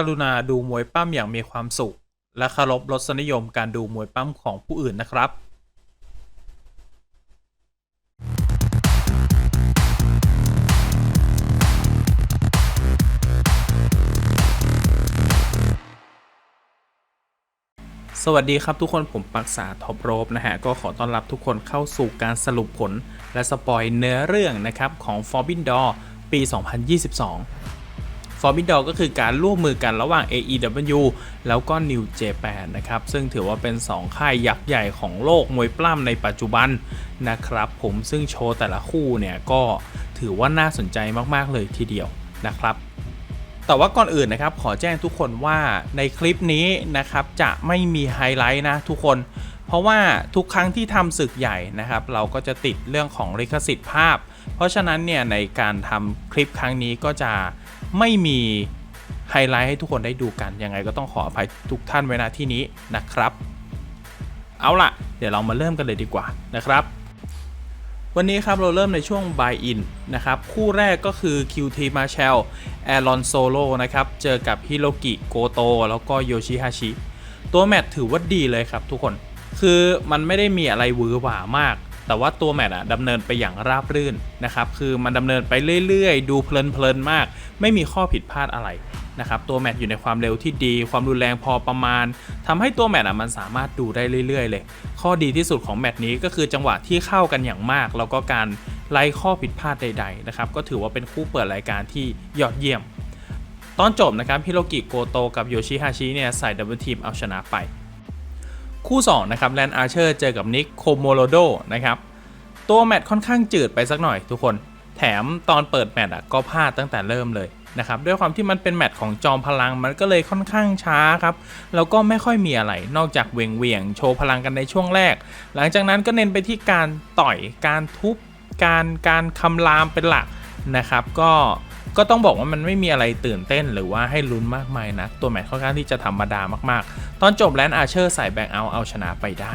กรุณาดูมวยปั้มอย่างมีความสุข และเคารพรสนิยมการดูมวยปั้มของผู้อื่นนะครับสวัสดีครับทุกคนผมปักษาท็อปโรบนะฮะ ก็ขอต้อนรับทุกคนเข้าสู่การสรุปผล และสปอยเนื้อเรื่องนะครับ ของ Forbidden Door ปี 2022 f o r b i d d o ก็คือการร่วมมือกันระหว่าง AEW แล้วก็ New Japan นะครับ ซึ่งถือว่าเป็น 2 ค่ายยักษ์ใหญ่ของโลกมวยปล้ำในปัจจุบันนะครับผมซึ่งโชว์แต่ละคู่เนี่ยก็ถือว่าน่าสนใจมากๆเลยทีเดียวนะครับแต่ว่าก่อนอื่นนะครับขอแจ้งทุกคนว่าในคลิปนี้นะครับจะไม่มีไฮไลท์นะทุกคน เพราะว่าทุกครั้งที่ทำศึกใหญ่นะครับ เราก็จะติดเรื่องของลิขสิทธิ์ภาพ เพราะฉะนั้นเนี่ยในการทำคลิปครั้งนี้ก็จะ ไม่มีไฮไลท์ให้ทุกคนได้ดูกัน ยังไงก็ต้องขออภัยทุกท่านไว้ณที่นี้นะครับ เอาล่ะ เดี๋ยวเรามาเริ่มกันเลยดีกว่านะครับ วันนี้ครับเราเริ่มในช่วง buy in นะครับ คู่แรกก็คือ QT Marshall แอรอนโซโลนะครับ เจอกับฮิโรกิโกโตแล้วก็โยชิฮาชิตัวแมตช์ถือว่าดีเลยครับทุกคน คือมันไม่ได้มีอะไรหวือหวามาก แต่ว่าตัวแมตช์อะดำเนินไปอย่างราบรื่นนะครับคือมันดำเนินไปเรื่อยๆ ดูเพลินๆมาก ไม่มีข้อผิดพลาดอะไรนะครับตัวแมตช์อยู่ในความเร็วที่ดี ความรุนแรงพอประมาณทำให้ตัวแมตช์อะมันสามารถดูได้เรื่อยๆ เลย ข้อดีที่สุดของแมตช์นี้ก็คือจังหวะที่เข้ากันอย่างมาก แล้วก็การไล่ข้อผิดพลาดใดๆนะครับก็ถือว่าเป็นคู่เปิดรายการที่ยอดเยี่ยม ตอนจบนะครับฮิโรกิโกโตกับโยชิฮาชิเนี่ยใส่ดับเบิลทีมเอาชนะไป คู่2นะครับแลนอาร์เชอร์เจอกับนิกโคโมโรโดนะครับตัวแมตช์ค่อนข้างจืดไปสักหน่อยทุกคน แถมตอนเปิดแมตช์อะก็พลาดตั้งแต่เริ่มเลยนะครับด้วยความที่มันเป็นแมตช์ของจอมพลังมันก็เลยค่อนข้างช้าครับแล้วก็ไม่ค่อยมีอะไรนอกจากเวียงเวียงโชว์พลังกันในช่วงแรก หลังจากนั้นก็เน้นไปที่การต่อยการทุบการการคำรามเป็นหลักนะครับ ก็ ก็ต้องบอกว่ามันไม่มีอะไรตื่นเต้นหรือว่าให้ลุ้นมากมายนะตัวแมตช์ค่อนข้างที่จะธรรมดามากๆ ตอนจบแลนด์อาเชอร์ใส่แบงเอาเอาชนะไปได้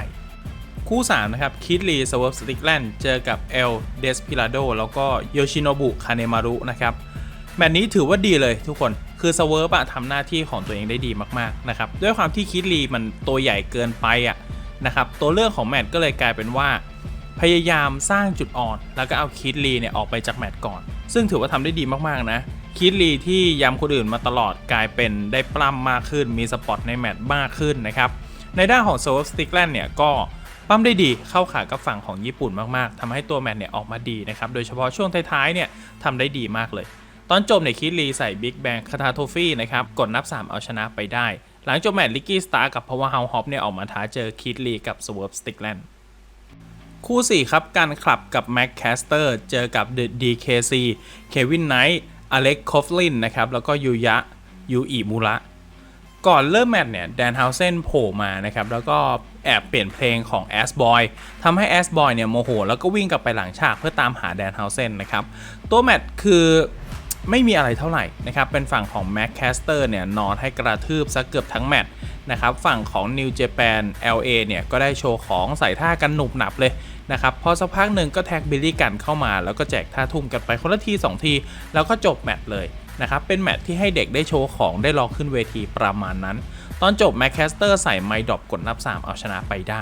คู่ 3 นะครับคิดลีสวอร์สติกแลนด์เจอกับเอลเดสพิลาโดแล้วก็โยชิโนบุคาเนมารุนะครับแมตช์นี้ถือว่าดีเลยทุกคนคือสเวิร์บอะทำหน้าที่ของตัวเองได้ดีมากๆนะครับด้วยความที่คิดลีมันตัวใหญ่เกินไปอะนะครับตัวเลือกของแมตช์ก็เลยกลายเป็นว่า พยายามสร้างจุดอ่อน แล้วก็เอาคิดลีเนี่ยออกไปจากแมตช์ก่อน ซึ่งถือว่าทำได้ดีมากๆนะคิดลีที่ย้ำคนอื่นมาตลอดกลายเป็นได้ปล้ำมากขึ้นมีสปอตในแมตช์มากขึ้นนะครับในด้านของโซลสติกแลนด์เนี่ยก็ปั้มได้ดีเข้าขากับฝั่งของญี่ปุ่นมากๆทำให้ตัวแมตช์เนี่ยออกมาดีนะครับโดยเฉพาะช่วงท้ายๆเนี่ยทำได้ดีมากเลย ตอนจบเนี่ยคิดลีใส่บิ๊กแบงคาทาโทฟี่นะครับกดนับ 3 เอาชนะไปได้ หลังจบแมตช์ลิกกี้สตาร์กับพาวเวอร์เฮาฮอปเนี่ยออกมาท้าเจอคิดลีกับสเวิร์ฟสติกแลนด์ คู่ 4 ครับการคลับกับแม็กแคสเตอร์เจอกับ The DKC เควินไนท์อเล็กคอฟลินนะครับ แล้วก็ยูยะยูอิมูระก่อนเริ่มแมตช์เนี่ยแดนฮาวเซนโผล่มานะครับ แล้วก็แอบเปลี่ยนเพลงของแอสบอยทำให้แอสบอยเนี่ยโมโห แล้วก็วิ่งกลับไปหลังฉากเพื่อตามหาแดนฮาวเซนนะครับ ตัวแมตช์คือไม่มีอะไรเท่าไหร่นะครับ เป็นฝั่งของแม็กแคสเตอร์เนี่ยนอนให้กระทืบซะเกือบทั้งแมตช์ นะครับฝั่งของ New Japan LA เนี่ยก็ได้โชว์ของใส่ท่ากันหนุบหนับเลยนะครับพอสักพักหนึ่งก็แท็กบิลลี่กันเข้ามา แล้วก็แจกท่าทุ่มกันไปคนละที 2 ที แล้วก็จบแมตช์เลยนะครับเป็นแมตช์ที่ให้เด็กได้โชว์ของได้ลองขึ้นเวทีประมาณนั้น ตอนจบแม็กแคสเตอร์ใส่ไมค์ดอปกดนับ 3 เอาชนะไปได้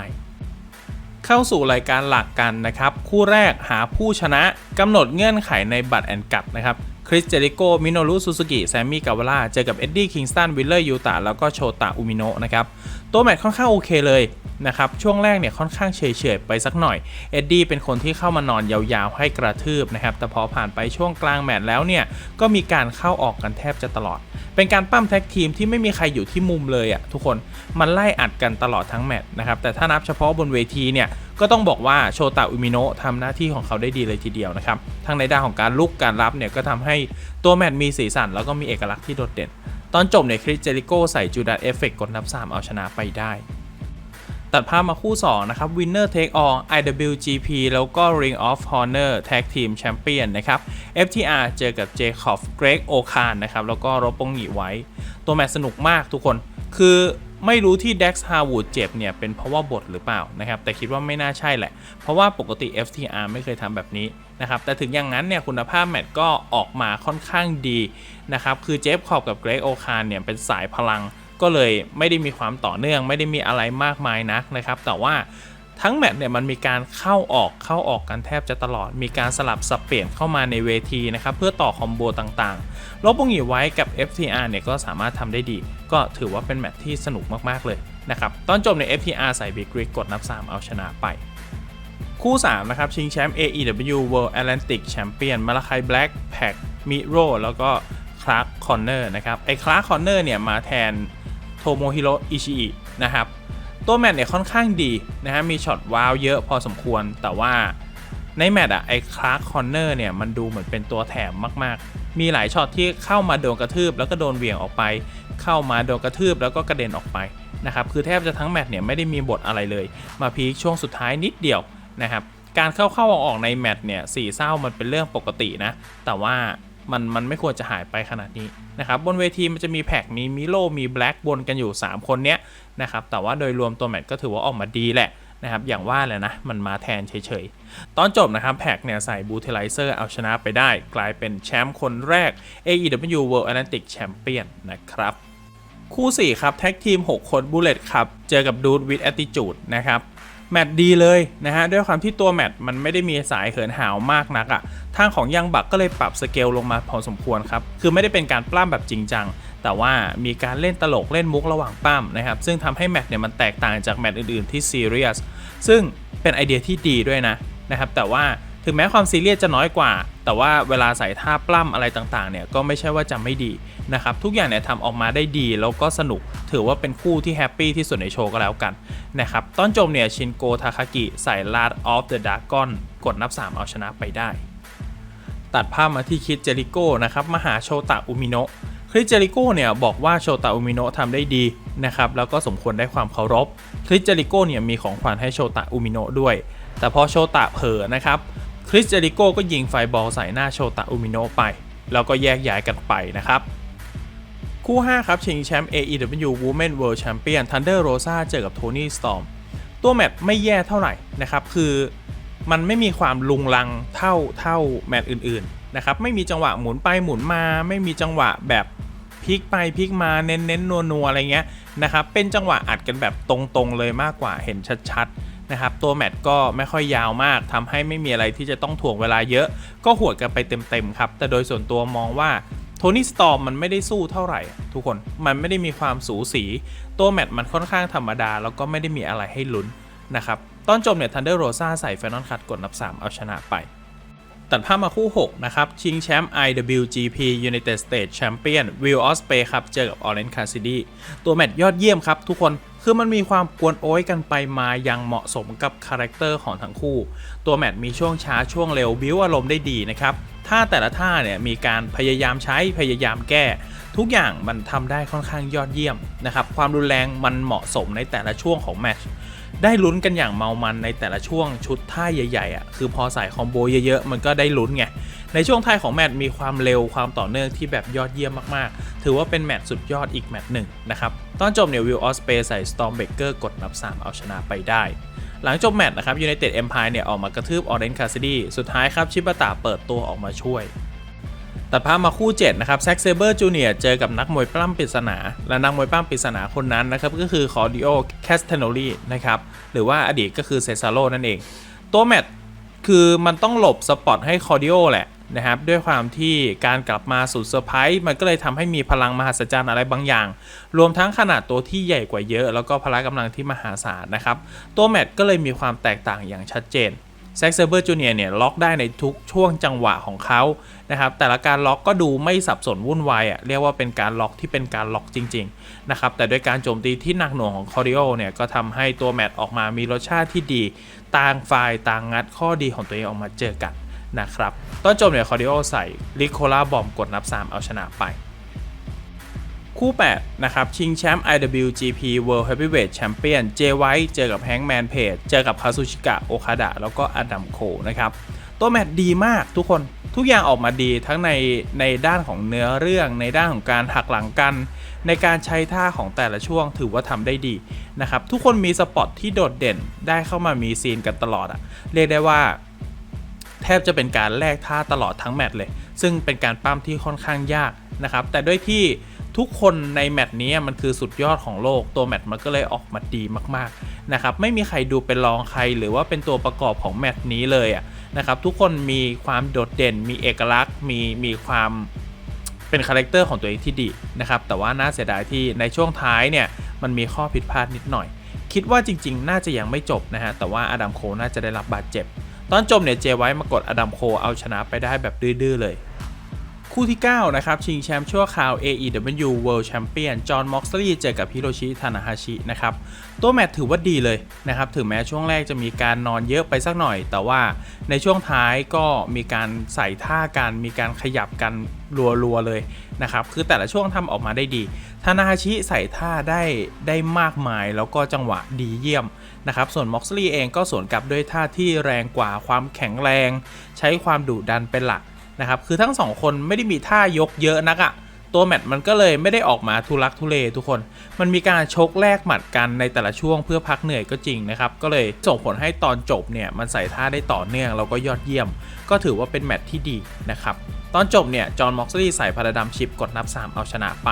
เข้าสู่รายการหลักกันนะครับ คู่แรกหาผู้ชนะกำหนดเงื่อนไขในบัตรแอนกัดนะครับ คริสเจริโก มิโนรุ ซูซูกิ แซมมี่กาวาล่า เจอกับเอ็ดดี้ คิงสตัน วิลเลอร์ ยูตาแล้วก็โชตะ อุมิโนะนะครับ ตัวแมตช์ค่อนข้างโอเคเลย นะครับช่วงแรกเนี่ยค่อนข้างเฉยๆไปสักหน่อยเอ็ดดี้เป็นคนที่เข้ามานอนยาวๆให้กระทืบนะครับแต่พอผ่านไปช่วงกลางแมตช์แล้วเนี่ยก็มีการเข้าออกกันแทบจะตลอด เป็นการปั้มแท็กทีมที่ไม่มีใครอยู่ที่มุมเลยอะทุกคนมันไล่อัดกันตลอดทั้งแมตช์นะครับแต่ถ้านับเฉพาะบนเวทีเนี่ยก็ต้องบอกว่าโชตะอุมิโนะทำหน้าที่ของเขาได้ดีเลยทีเดียวนะครับทั้งในด้านของการลุกการรับเนี่ยก็ทำให้ตัวแมตช์มีสีสัน แล้วก็มีเอกลักษณ์ที่โดดเด่น ตอนจบเนี่ยคริสเจริโกใส่จูดาเอฟเฟกกดนับ3เอาชนะไปได้ ตัดภาพมาคู่ 2 นะครับ Winner Take All IWGP แล้วก็ Ring of Honor Tag Team Champion นะครับ FTR เจอกับ Jacob Greg o k a n นะครับ แล้วก็รบปงหงีไว้ ตัวแมตช์สนุกมากทุกคน คือไม่รู้ที่ Dex Harwood เจ็บเนี่ย เป็นเพราะว่าบทหรือเปล่านะครับ แต่คิดว่าไม่น่าใช่แหละ เพราะว่าปกติ FTR ไม่เคยทำแบบนี้นะครับ แต่ถึงอย่างนั้นเนี่ยคุณภาพแมตช์ก็ออกมาค่อนข้างดีนะครับ คือเจฟขอบกับเกรกโอคานเนี่ยเป็นสายพลัง ก็เลยไม่ได้มีความต่อเนื่อง ไม่ได้มีอะไรมากมายนักนะครับ แต่ว่าทั้งแมตช์เนี่ยมันมีการเข้าออกเข้าออกกันแทบจะตลอด มีการสลับสับเปลี่ยนเข้ามาในเวทีนะครับ เพื่อต่อคอมโบต่างๆลบปงหยีไว้กับ FTR เนี่ยก็สามารถทำได้ดี ก็ถือว่าเป็นแมตช์ที่สนุกมากๆเลยนะครับ ตอนจบใน FTR ใส่บิ๊กริกกดนับ 3 เอาชนะไป คู่ 3 นะครับ ชิงแชมป์ AEW World Atlantic Champion มาลาคายแบล็กแพ็กมิโรแล้วก็คลาร์กคอนเนอร์นะครับไอ้คลาร์กคอนเนอร์เนี่ยมาแทน โทโมฮิโรอิชิอินะครับ ตัวแมตช์เนี่ยค่อนข้างดีนะฮะมีช็อตว้าวเยอะพอสมควรแต่ว่าในแมตช์อะไอ้คลาร์กคอนเนอร์เนี่ยมันดูเหมือนเป็นตัวแถมมากๆ มีหลายช็อตที่เข้ามาโดนกระทืบแล้วก็โดนเหวี่ยงออกไป เข้ามาโดนกระทืบแล้วก็กระเด็นออกไปนะครับคือแทบจะทั้งแมตช์เนี่ยไม่ได้มีบทอะไรเลย มาพีคช่วงสุดท้ายนิดเดียวนะครับการเข้าเข้าออกๆในแมตช์เนี่ยสี่เศร้ามันเป็นเรื่องปกตินะแต่ว่า มันมันไม่ควรจะหายไปขนาดนี้นะครับบนเวทีมันจะมีแพ็กมีมิโลมีแบล็กบนกันอยู่ 3 คนเนี้ยนะครับแต่ว่าโดยรวมตัวแมตช์ก็ถือว่าออกมาดีแหละนะครับอย่างว่าแหละนะมันมาแทนเฉยๆ ตอนจบนะครับแพ็กเนี่ยใส่บูเทไลเซอร์เอาชนะไปได้ กลายเป็นแชมป์คนแรก AEW World Atlantic Champion นะครับคู่ 4 ครับ แท็กทีม 6 คนบูเลตครับ เจอกับดูดวิดแอตติจูดนะครับ แมตดีเลยนะฮะด้วยความที่ตัวแมตมันไม่ได้มีสายเหินหาวมากนักอะ่ะทางของยังบักก็เลยปรับสเกลลงมาพอสมควรครับคือไม่ได้เป็นการปล้ำแบบจริงจังแต่ว่ามีการเล่นตลกเล่นมุกระหว่างปั้มนะครับ ซึ่งทำให้แมตช์เนี่ยมันแตกต่างจากแมตช์อื่นๆที่ซีเรียสซึ่งเป็นไอเดียที่ดีด้วยนะนะครับ แต่ว่าถึงแม้ความซีเรียสจะน้อยกว่า แต่ว่าเวลาใส่ท่าปล้ำอะไรต่างๆเนี่ยก็ไม่ใช่ว่าจะไม่ดีนะครับทุกอย่างเนี่ยทำออกมาได้ดีแล้วก็สนุก ถือว่าเป็นคู่ที่แฮปปี้ที่สุดในโชว์ก็แล้วกันนะครับตอนจบเนี่ยชินโกทาคากิใส่ลาดออฟเดอะดากอนกดนับ 3 เอาชนะไปได้ ตัดภาพมาที่คิดเจริโก้นะครับมหาโชตะอุมิโนะคริสเจริโก้เนี่ยบอกว่าโชตะอุมิโนะทำได้ดีนะครับแล้วก็สมควรได้ความเคารพคริสเจริโก้เนี่ยมีของขวัญให้โชตะอุมิโนะด้วย แต่พอโชตะเผลอนะครับ คริสเจริโก้ก็ยิงไฟบอลใส่หน้าโชตะอุมิโนะไป แล้วก็แยกย้ายกันไปนะครับ คู่ 5 ครับ ชิงแชมป์ AEW Women World Champion Thunder Rosa เจอกับโทนี่สตอมตัวแมตช์ไม่แย่เท่าไหร่นะครับ คือมันไม่มีความลุงลังเท่าเท่าแมตช์อื่นๆนะครับ ไม่มีจังหวะหมุนไปหมุนมา ไม่มีจังหวะแบบพลิกไปพลิกมาเน้นเน้นนัวนัวอะไรเงี้ยนะครับ เป็นจังหวะอัดกันแบบตรงๆเลยมากกว่าเห็นชัดๆ นะครับตัวแมตช์ก็ไม่ค่อยยาวมากทำให้ไม่มีอะไรที่จะต้องถ่วงเวลาเยอะ ก็หวดกันไปเต็มๆครับ แต่โดยส่วนตัวมองว่าโทนี่สตอมมันไม่ได้สู้เท่าไหร่ ทุกคนมันไม่ได้มีความสูสี ตัวแมตช์มันค่อนข้างธรรมดา แล้วก็ไม่ได้มีอะไรให้ลุ้นนะครับตอนจบเนี่ยทันเดอร์โรซาใส่แฟนนอนคัดกดนับ 3 เอาชนะไป ตัดภาพมาคู่ 6 นะครับ ชิงแชมป์ IWGP United States Champion Will Ospreay ครับ เจอกับ Orange Cassidy ตัวแมตช์ยอดเยี่ยมครับทุกคนคือมันมีความกวนโอ้ยกันไปมายังเหมาะสมกับคาแรคเตอร์ของทั้งคู่ ตัวแมตช์มีช่วงช้าช่วงเร็วบิวอารมณ์ได้ดีนะครับท่าแต่ละท่าเนี่ยมีการพยายามใช้พยายามแก้ ทุกอย่างมันทำได้ค่อนข้างยอดเยี่ยมนะครับความรุนแรงมันเหมาะสมในแต่ละช่วงของแมตช์ ได้ลุ้นกันอย่างเมามันในแต่ละช่วงชุดท่าใหญ่ๆอะคือพอใส่คอมโบเยอะๆ มันก็ได้ลุ้นไง ในช่วงท้ายของแมตช์มีความเร็วความต่อเนื่องที่แบบยอดเยี่ยมมากๆ ถือว่าเป็นแมตช์สุดยอดอีกแมตช์หนึ่งนะครับ ตอนจบเนี่ยวิลออสเปย์ใส่สตอมเบเกอร์กดนับ 3 เอาชนะไปได้ หลังจบแมตช์นะครับยูไนเต็ดเอ็มพายเนี่ยออกมากระทืบออเรนคาซิดี้สุดท้ายครับชิบะตะเปิดตัวออกมาช่วย ตัดภาพมาคู่ 7 นะครับแซ็กเซเบอร์จูเนียร์เจอกับนักมวยปล้ำปริศนา และนักมวยปล้ำปริศนาคนนั้นนะครับ ก็คือคอร์ดิโอแคสเทโนลีนะครับ หรือว่าอดีตก็คือเซซาโ o นั่นเอง ตัวแมตช์คือมันต้องหลบสปอตให้คอร์ดิโอแหละนะครับ ด้วยความที่การกลับมาสู่เซอร์ไพรส์มันก็เลยทำให้มีพลังมหัศจรรย์อะไรบางอย่าง รวมทั้งขนาดตัวที่ใหญ่กว่าเยอะ แล้วก็พละกำลังที่มหาศาลนะครับตัวแมตช์ก็เลยมีความแตกต่างอย่างชัดเจน แซ็กเซเบอร์จูเนียเนี่ยล็อกได้ในทุกช่วงจังหวะของเขานะครับแต่ละการล็อกก็ดูไม่สับสนวุ่นวายอะเรียกว่าเป็นการล็อกที่เป็นการล็อกจริงๆนะครับแต่ด้วยการโจมตีที่หนักหน่วงของคอริโอเนี่ยก็ทำให้ตัวแมตช์ออกมามีรสชาติที่ดี ต่างฝ่ายต่างงัดข้อดีของตัวเองออกมาเจอกันนะครับตอนจบเนี่ยคอริโอใส่ลิโคลาบอมกดนับ 3 เอาชนะไป คู่ 8 นะครับ ชิงแชมป์ IWGP World Heavyweight Champion เจไวท์เจอกับแฮงแมนเพจเจอกับคาซูชิกะโอคาดะแล้วก็อดัมโคนะครับตัวแมตช์ดีมากทุกคนทุกอย่างออกมาดีทั้งในในด้านของเนื้อเรื่อง ในด้านของการหักหลังกัน ในการใช้ท่าของแต่ละช่วงถือว่าทำได้ดีนะครับทุกคนมีสปอตที่โดดเด่นได้เข้ามามีซีนกันตลอดอะเรียกได้ว่า แทบจะเป็นการแลกท่าตลอดทั้งแมตช์เลย ซึ่งเป็นการปั้มที่ค่อนข้างยากนะครับแต่ด้วยที่ ทุกคนในแมตช์นี้มันคือสุดยอดของโลกตัวแมตช์มันก็เลยออกมาดีมากๆนะครับไม่มีใครดูเป็นรองใครหรือว่าเป็นตัวประกอบของแมตช์นี้เลยอะนะครับทุกคนมีความโดดเด่น มีเอกลักษณ์ มีมีความเป็นคาแรคเตอร์ของตัวเองที่ดีนะครับแต่ว่าน่าเสียดายที่ในช่วงท้ายเนี่ยมันมีข้อผิดพลาดนิดหน่อย คิดว่าจริง ๆ น่าจะยังไม่จบนะฮะแต่ว่าอดัมโคน่าจะได้รับบาดเจ็บ ตอนจบเนี่ยเจไว้มากดอดัมโคเอาชนะไปได้แบบดื้อๆเลย คู่ที่ 9 นะครับ ชิงแชมป์ชั่วคราว AEW World Champion จอห์นม็อกซ์ลีเจอกับฮิโรชิทานาฮาชินะครับ ตัวแมตช์ถือว่าดีเลยนะครับ ถึงแม้ช่วงแรกจะมีการนอนเยอะไปสักหน่อย แต่ว่าในช่วงท้ายก็มีการใส่ท่ากัน มีการขยับกันรัวๆเลยนะครับ คือแต่ละช่วงทำออกมาได้ดี ทานาฮาชิใส่ท่าได้ได้มากมาย แล้วก็จังหวะดีเยี่ยมนะครับ ส่วนม็อกซ์ลีเองก็สวนกลับด้วยท่าที่แรงกว่าความแข็งแรง ใช้ความดุดันเป็นหลัก นะครับคือทั้งสองคนไม่ได้มีท่ายกเยอะนักอะตัวแมตช์มันก็เลยไม่ได้ออกมาทุลักทุเลทุกคน มันมีการชกแลกหมัดกันในแต่ละช่วงเพื่อพักเหนื่อยก็จริงนะครับ ก็เลยส่งผลให้ตอนจบเนี่ยมันใส่ท่าได้ต่อเนื่องแล้วก็ยอดเยี่ยม ก็ถือว่าเป็นแมตช์ที่ดีนะครับ ตอนจบเนี่ย จอห์นม็อกซ์ลีใส่พาราดัมชิปกดนับ 3 เอาชนะไป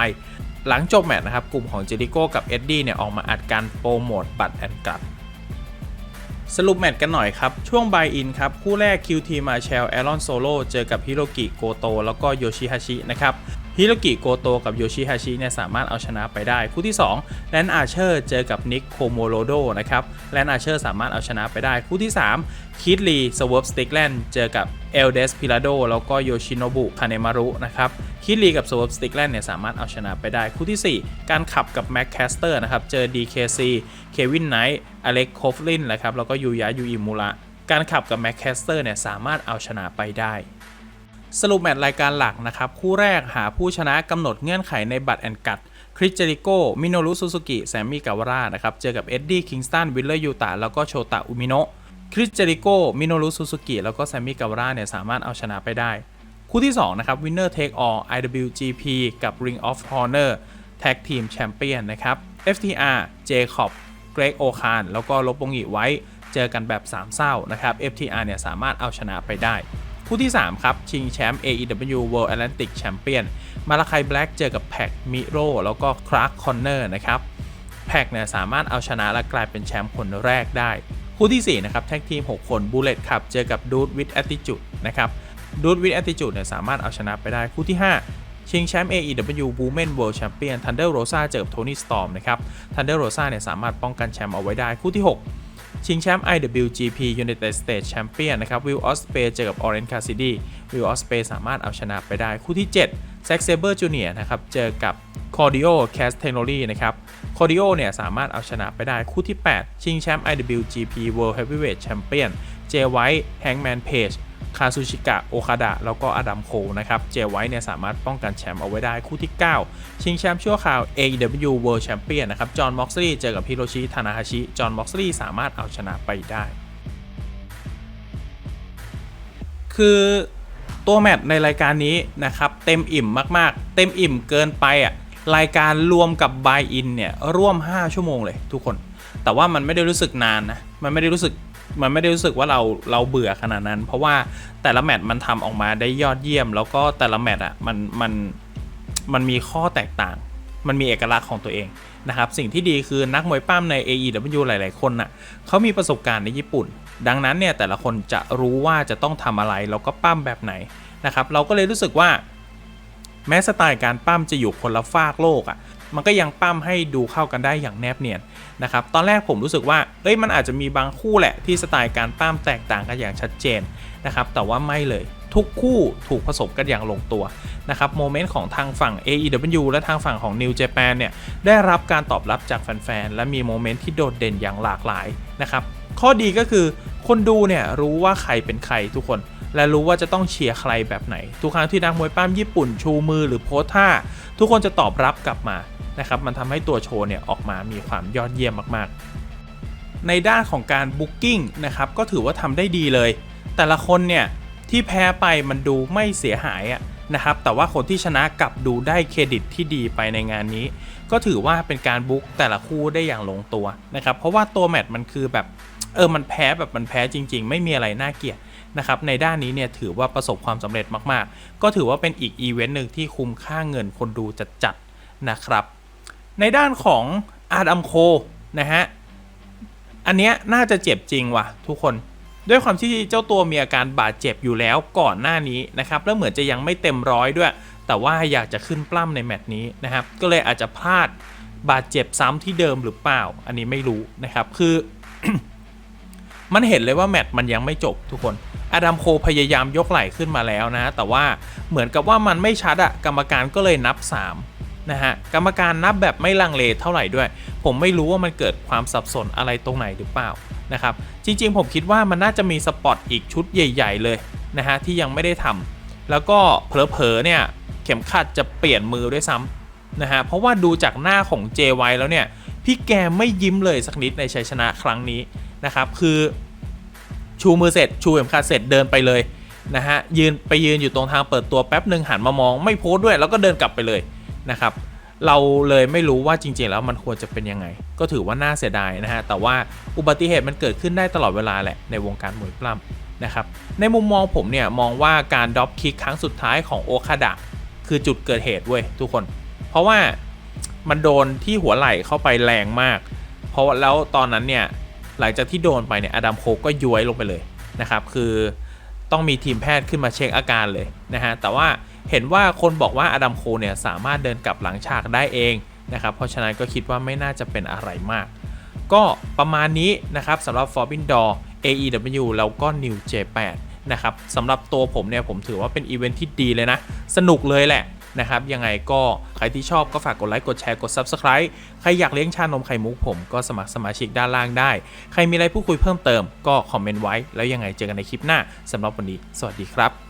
หลังจบแมตช์นะครับ กลุ่มของเจริโก้กับเอ็ดดี้เนี่ยออกมาอัดการโปรโมทบัตรแอนกัด สรุปแมตช์กันหน่อยครับ ช่วงบายอินครับ คู่แรก QT มาเชลแอรอนโซโลเจอกับฮิโรกิโกโตแล้วก็โยชิฮาชินะครับ ฮิโรกิโกโตกับโยชิฮาชิเนี่ยสามารถเอาชนะไปได้คู่ที่2แลนอาร์เชอร์เจอกับนิกโคโมโรโดนะครับแลนอาร์เชอร์สามารถเอาชนะไปได้คู่ที่ 3 คิดลีสวอปสติกแลนเจอกับเอลเดสพิลาโดแล้วก็โยชิโนบุคาเนมารุนะครับคิดลีกับสวอปสติกแลนเนี่ยสามารถเอาชนะไปได้คู่ทีสี่ 4 การขับกับแม็กแคสเตอร์นะครับเจอ DKC เควินไนท์อเล็กโคฟลินนะครับแล้วก็ยูยะยูอิมูระการขับกับแม็กแคสเตอร์เนี่ยสามารถเอาชนะไปได้ สรุปแมตช์รายการหลักนะครับ คู่แรกหาผู้ชนะกำหนดเงื่อนไขในบัตรแอนกัดคริสเจริโก มิโนรุซูซูกิ แซมมี่กาวาร่านะครับ เจอกับเอ็ดดี้ คิงสตัน วิลเลอร์ยูตาแล้วก็โชตะ อุมิโนะคริสเจริโก มิโนรุซูซูกิ แล้วก็แซมมี่กาวาร่าเนี่ย สามารถเอาชนะไปได้ คู่ที่ 2 นะครับ Winner Take All IWGP กับ Ring of Honor Tag Team Champion นะครับ FTR Jacob Greg o k a n แล้วก็ลบวงอีไว้ เจอกันแบบสามเศร้านะครับ FTR เนี่ยสามารถเอาชนะไปได้ คู่ที่ 3 ครับ ชิงแชมป์ AEW World Atlantic Champion มาลาไคแบล็กเจอกับแพ็กมิโรแล้วก็คลาร์กคอนเนอร์นะครับแพ็กเนี่ยสามารถเอาชนะและกลายเป็นแชมป์คนแรกได้ คู่ที่ 4 นะครับ แท็กทีม 6 คนบูเลตครับเจอกับดูดวิดแอตติจูดนะครับดูดวิดแอตติจูดเนี่ยสามารถเอาชนะไปได้คู่ที่ 5 ชิงแชมป์ AEW Women World Champion Thunder Rosa เจอกับโทนี่สตอมนะครับ Thunder Rosa เนี่ยสามารถป้องกันแชมป์เอาไว้ได้คู่ที่ 6 ชิงแชมป์ IWGP United States Champion นะครับวิลออสเปเจอกับ Orange Cassidy วิลออสเปสามารถเอาชนะไปได้คู่ที่ 7 z a c k Saber Jr. นะครับเจอกับ Cordio Castagnoli นะครับ Cordio เนี่ยสามารถเอาชนะไปได้คู่ที่ 8 ชิงแชมป์ IWGP World Heavyweight Champion เจไวท์ Hangman Page คาซูชิกะโอคาดะแล้วก็อดัมโคนะครับเจไวท์เนี่ยสามารถป้องกันแชมป์เอาไว้ได้คู่ที่ 9 ชิงแชมป์ชั่วคราว AEW World Champion นะครับจอห์นม็อกซ์ลีเจอกับฮิโรชิทานาฮาชิจอห์นม็อกซ์ลีสามารถเอาชนะไปได้ คือตัวแมตช์ในรายการนี้นะครับเต็มอิ่มมากๆ เต็มอิ่มเกินไปอะรายการรวมกับบายอินเนี่ยร่วม 5 ชั่วโมงเลยทุกคน แต่ว่ามันไม่ได้รู้สึกนานนะ มันไม่ได้รู้สึก มันไม่ได้รู้สึกว่าเราเราเบื่อขนาดนั้น เพราะว่าแต่ละแมตช์มันทำออกมาได้ยอดเยี่ยม แล้วก็แต่ละแมตช์อะมันมันมันมีข้อแตกต่าง มันมีเอกลักษณ์ของตัวเองนะครับ สิ่งที่ดีคือนักมวยปั้มใน AEW หลาย ๆ คนน่ะเขามีประสบการณ์ในญี่ปุ่น ดังนั้นเนี่ยแต่ละคนจะรู้ว่าจะต้องทำอะไรแล้วก็ปั้มแบบไหนนะครับ เราก็เลยรู้สึกว่าแม้สไตล์การปั้มจะอยู่คนละฟากโลกอะ่ะ มันก็ยังปั้มให้ดูเข้ากันได้อย่างแนบเนียนนะครับตอนแรกผมรู้สึกว่าเอ้ยมันอาจจะมีบางคู่แหละที่สไตล์การปั้มแตกต่างกันอย่างชัดเจนนะครับแต่ว่าไม่เลยทุกคู่ถูกผสมกันอย่างลงตัวนะครับโมเมนต์ของทางฝั่ง AEW และทางฝั่งของ New Japan เนี่ยได้รับการตอบรับจากแฟนๆ และมีโมเมนต์ที่โดดเด่นอย่างหลากหลายนะครับข้อดีก็คือคนดูเนี่ยรู้ว่าใครเป็นใครทุกคน และรู้ว่าจะต้องเชียร์ใครแบบไหน ทุกครั้งที่นักมวยปั้มญี่ปุ่นชูมือหรือโพสท่า ทุกคนจะตอบรับกลับมา นะครับมันทำให้ตัวโชว์เนี่ยออกมามีความยอดเยี่ยมมากๆ ในด้านของการบุ๊กิ้งนะครับก็ถือว่าทำได้ดีเลย แต่ละคนเนี่ยที่แพ้ไปมันดูไม่เสียหายอะนะครับแต่ว่าคนที่ชนะกลับดูได้เครดิตที่ดีไปในงานนี้ ก็ถือว่าเป็นการบุ๊กแต่ละคู่ได้อย่างลงตัวนะครับเพราะว่าตัวแมตช์มันคือแบบเออมันแพ้แบบมันแพ้จริง ๆ ไม่มีอะไรน่าเกลียดนะครับในด้านนี้เนี่ยถือว่าประสบความสำเร็จมากๆ ก็ถือว่าเป็นอีกอีเวนต์หนึ่งที่คุ้มค่าเงินคนดูจัดๆนะครับ ในด้านของอาดัมโคนะฮะ อันเนี้ยน่าจะเจ็บจริงว่ะทุกคน ด้วยความที่เจ้าตัวมีอาการบาดเจ็บอยู่แล้วก่อนหน้านี้นะครับ แล้วเหมือนจะยังไม่เต็มร้อยด้วย แต่ว่าอยากจะขึ้นปล้ำในแมตช์นี้นะครับ ก็เลยอาจจะพลาดบาดเจ็บซ้ำที่เดิมหรือเปล่า อันนี้ไม่รู้นะครับ คือ มันเห็นเลยว่าแมตช์มันยังไม่จบทุกคนอดัมโคพยายามยกไหล่ขึ้นมาแล้วนะ แต่ว่าเหมือนกับว่ามันไม่ชัดอะกรรมการก็เลยนับ 3 นะฮะกรรมการนับแบบไม่ลังเลเท่าไหร่ด้วย ผมไม่รู้ว่ามันเกิดความสับสนอะไรตรงไหนหรือเปล่านะครับจริง ๆ ผมคิดว่ามันน่าจะมีสปอตอีกชุดใหญ่ ๆ เลยนะฮะที่ยังไม่ได้ทำแล้วก็เผลอๆเนี่ยเข็มขัดจะเปลี่ยนมือด้วยซ้ำนะฮะเพราะว่าดูจากหน้าของเจไวแล้วเนี่ยพี่แกไม่ยิ้มเลยสักนิดในชัยชนะครั้งนี้นะครับคือชูมือเสร็จชูเข็มขัดเสร็จเดินไปเลยนะฮะยืนไปยืนอยู่ตรงทางเปิดตัวแป๊บหนึ่งหันมามองไม่โพสด้วยแล้วก็เดินกลับไปเลย นะครับ เราเลยไม่รู้ว่าจริงๆแล้วมันควรจะเป็นยังไง ก็ถือว่าน่าเสียดายนะฮะ แต่ว่าอุบัติเหตุมันเกิดขึ้นได้ตลอดเวลาแหละในวงการมวยปล้ำนะครับ ในมุมมองผมเนี่ยมองว่าการดรอปคิกครั้งสุดท้ายของโอคาดะคือจุดเกิดเหตุเว้ยทุกคน เพราะว่ามันโดนที่หัวไหล่เข้าไปแรงมาก เพราะแล้วตอนนั้นเนี่ยหลังจากที่โดนไปเนี่ยอดัมโคกก็ย้วยลงไปเลยนะครับ คือต้องมีทีมแพทย์ขึ้นมาเช็คอาการเลยนะฮะ แต่ว่า เห็นว่าคนบอกว่าอดัมโคเนี่ยสามารถเดินกลับหลังฉากได้เองนะครับ เพราะฉะนั้นก็คิดว่าไม่น่าจะเป็นอะไรมาก ก็ประมาณนี้นะครับสำหรับ Forbidden Door AEW แล้วก็ New J8 นะครับสำหรับตัวผมเนี่ยผมถือว่าเป็นอีเวนท์ที่ดีเลยนะ สนุกเลยแหละนะครับ ยังไงก็ใครที่ชอบก็ฝากกดไลค์ กดแชร์ กด Subscribe ใครอยากเลี้ยงชานมไข่มุกผมก็สมัครสมาชิกด้านล่างได้ ใครมีอะไรพูดคุยเพิ่มเติมก็คอมเมนต์ไว้ แล้วยังไงเจอกันในคลิปหน้าสำหรับวันนี้ สวัสดีครับ